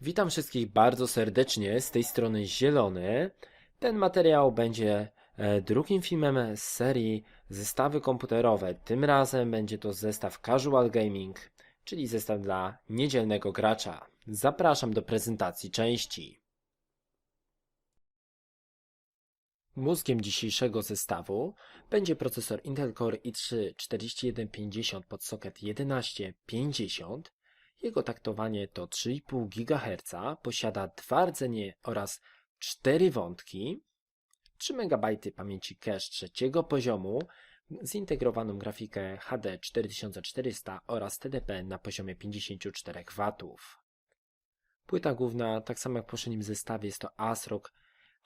Witam wszystkich bardzo serdecznie z tej strony Zielony. Ten materiał będzie e, drugim filmem z serii zestawy komputerowe. Tym razem będzie to zestaw Casual Gaming, czyli zestaw dla niedzielnego gracza. Zapraszam do prezentacji części. Mózgiem dzisiejszego zestawu będzie procesor Intel Core i3 4150 pod socket 1150. Jego taktowanie to 3,5 GHz, posiada dwa rdzenie oraz 4 wątki, 3 MB pamięci cache trzeciego poziomu, zintegrowaną grafikę HD 4400 oraz TDP na poziomie 54 W. Płyta główna, tak samo jak w poprzednim zestawie, jest to ASRock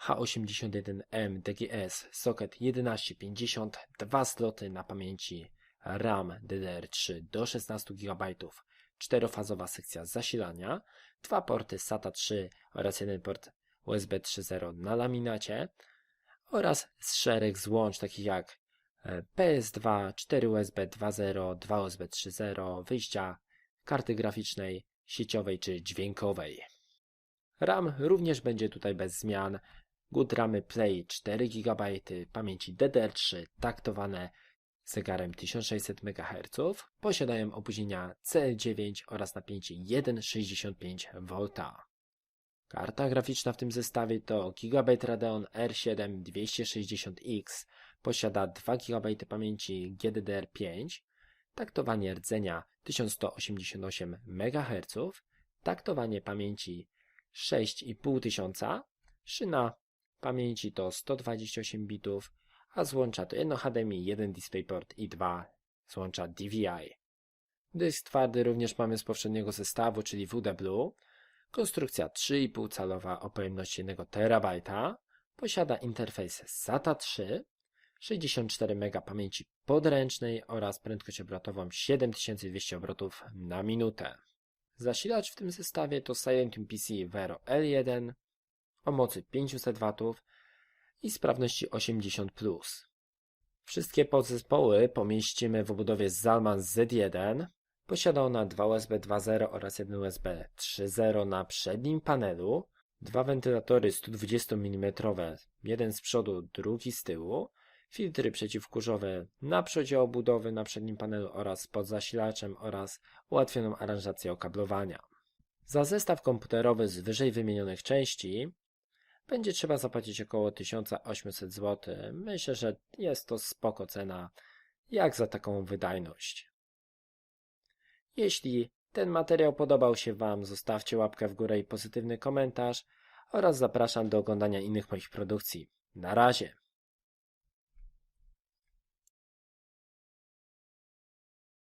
H81M DGS socket 1150, dwa sloty na pamięci RAM DDR3 do 16 GB, czterofazowa sekcja zasilania, dwa porty SATA 3 oraz jeden port USB 3.0 na laminacie oraz szereg złącz takich jak e, PS2, 4 USB 2.0, 2 USB 3.0, wyjścia karty graficznej, sieciowej czy dźwiękowej. RAM również będzie tutaj bez zmian. Good ramy Play 4 GB, pamięci DDR3 taktowane zegarem 1600 MHz, posiadają opóźnienia CL9 oraz napięcie 1,65V. Karta graficzna w tym zestawie to GB Radeon R7 260X, posiada 2 GB pamięci GDDR5, taktowanie rdzenia 1188 MHz, taktowanie pamięci 6500, szyna pamięci to 128 bitów, a złącza to jedno HDMI, jeden DisplayPort i dwa złącza DVI. Dysk twardy również mamy z poprzedniego zestawu, czyli WD Konstrukcja 3,5 calowa o pojemności 1 TB. Posiada interfejs SATA 3, 64 MB pamięci podręcznej oraz prędkość obrotową 7200 obrotów na minutę. Zasilacz w tym zestawie to Silentium PC Vero L1 o mocy 500 W i sprawności 80. Wszystkie podzespoły pomieścimy w obudowie Zalman Z1. Posiada ona dwa USB 2.0 oraz jeden USB 3.0 na przednim panelu, dwa wentylatory 120 mm, jeden z przodu, drugi z tyłu, filtry przeciwkurzowe na przodzie obudowy na przednim panelu oraz pod zasilaczem oraz ułatwioną aranżację okablowania. Za zestaw komputerowy z wyżej wymienionych części będzie trzeba zapłacić około 1800 zł. Myślę, że jest to spoko cena, jak za taką wydajność. Jeśli ten materiał podobał się Wam, zostawcie łapkę w górę i pozytywny komentarz oraz zapraszam do oglądania innych moich produkcji. Na razie!